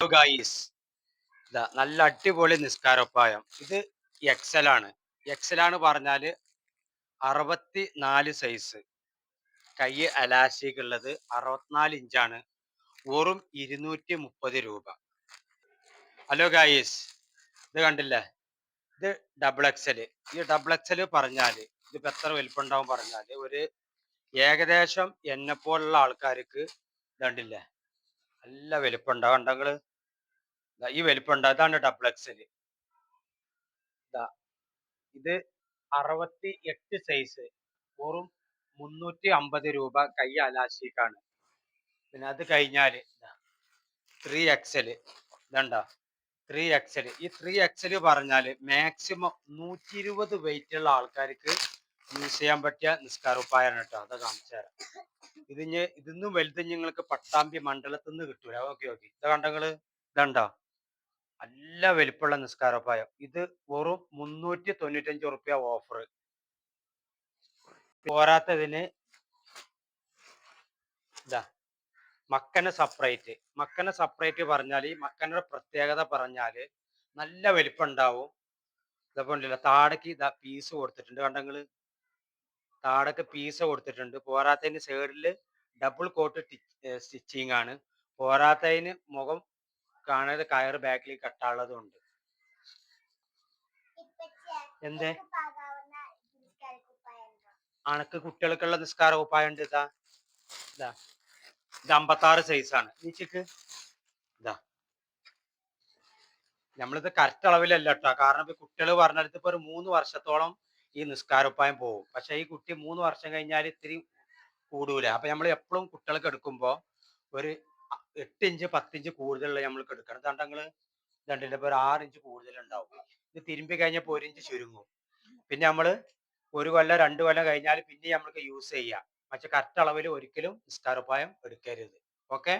Guys ഇതാ നല്ല അടിപൊളി നിസ്കാരോപ്പായം ഇത് എക്സൽ ആണ്. പറഞ്ഞാൽ അറുപത്തി നാല് സൈസ് കൈ അലാസ്റ്റിക് ഉള്ളത് അറുപത്തിനാല് ഇഞ്ചാണ് വെറും ഇരുന്നൂറ്റി മുപ്പത് രൂപ. ഹലോ ഗായിസ് ഇത് കണ്ടില്ലേ? ഇത് ഡബിൾ എക്സൽ ഈ ഡബിൾ എക്സൽ പറഞ്ഞാൽ ഇതിപ്പോ എത്ര വലിപ്പം ഉണ്ടാവും പറഞ്ഞാൽ ഒരു ഏകദേശം എന്നെ പോലുള്ള ആൾക്കാർക്ക് ഇതുണ്ടില്ലേ നല്ല വലിപ്പം ഉണ്ടാവും ദാ ഈ വലിപ്പമുണ്ട് അതാണ് എക്സൽ ഇത് അറുപത്തി എട്ട് സൈസ്. വെറും മുന്നൂറ്റി അമ്പത് രൂപ കൈ അലാശിക്കാണ് പിന്നെ അത് കഴിഞ്ഞാൽ ത്രീ എക്സൽ ഇതണ്ട? ത്രീ എക്സൽ ഈ ത്രീ എക്സൽ പറഞ്ഞാൽ മാക്സിമം നൂറ്റി ഇരുപത് വെയിറ്റ് ഉള്ള ആൾക്കാർക്ക് യൂസ് ചെയ്യാൻ പറ്റിയ നിസ്കാരോപ്പായാണ് കേട്ടോ അത് കാണിച്ചു തരാം. ഇതിന് ഇതിന്നും വലുത് നിങ്ങൾക്ക് പട്ടാമ്പി മണ്ഡലത്തിൽ നിന്ന് കിട്ടൂല. Okay okay. ഇത് കണ്ടങ്ങൾ ഇതണ്ടോ? നല്ല വലിപ്പമുള്ള നിസ്കാരപ്പായം ഇത് വെറും മുന്നൂറ്റി തൊണ്ണൂറ്റഞ്ച് റുപ്യ ഓഫർ പോരാത്തതിന് ഇതാ മക്കന സെപ്പറേറ്റ് മക്കന സെപ്പറേറ്റ് പറഞ്ഞാൽ ഈ മക്കനയുടെ പ്രത്യേകത പറഞ്ഞാൽ നല്ല വലിപ്പം ഉണ്ടാവും ഇതേപോലെ താടക്ക് ഇതാ പീസ് കൊടുത്തിട്ടുണ്ട്. കണ്ടങ്ങൾ താടക്ക് പീസ് കൊടുത്തിട്ടുണ്ട്. പോരാത്തതിന് സൈഡിൽ ഡബിൾ കോട്ട് സ്റ്റിച്ചിങ് ആണ്. പോരാത്തതിന് മുഖം കാണാതെ കയർ ബാക്കിൽ കെട്ടാനുള്ളതും ഉണ്ട് എന്തേ? അണക്ക് കുട്ടികൾക്കുള്ള നിസ്കാര കുപ്പായം ഉണ്ട്. ഇതാ. ഇതാ. ഇത് അമ്പത്താറ് സൈസാണ് നീച്ചക്ക്. ഇതാ. നമ്മളിത് കറക്റ്റ് അളവിലല്ല കേട്ടോ കാരണം ഇപ്പൊ കുട്ടികൾ പറഞ്ഞെടുത്ത് ഇപ്പൊ ഒരു മൂന്ന് വർഷത്തോളം ഈ നിസ്കാരപ്പായം പോകും. പക്ഷെ ഈ കുട്ടി മൂന്ന് വർഷം കഴിഞ്ഞാൽ ഇത്തിരി കൂടൂല. അപ്പൊ നമ്മൾ എപ്പോഴും കുട്ടികൾക്ക് എടുക്കുമ്പോൾ ഒരു എട്ട് ഇഞ്ച് പത്തിഞ്ച് കൂടുതലുള്ള നമ്മൾക്ക് എടുക്കണം കണ്ട നിങ്ങൾ രണ്ടിന്റെ ഇപ്പൊ ഒരു ആറ് ഇഞ്ച് കൂടുതൽ ഉണ്ടാവും ഇത് തിരുമ്പി കഴിഞ്ഞപ്പോൾ ഒരു ഇഞ്ച് ചുരുങ്ങും. പിന്നെ നമ്മൾ ഒരു കൊല്ലം രണ്ട് കൊല്ലം കഴിഞ്ഞാൽ പിന്നെ നമ്മൾക്ക് യൂസ് ചെയ്യാം. പക്ഷെ കറക്റ്റ് അളവിൽ ഒരിക്കലും നിസ്കാരപ്പായം എടുക്കരുത്. ഓക്കെ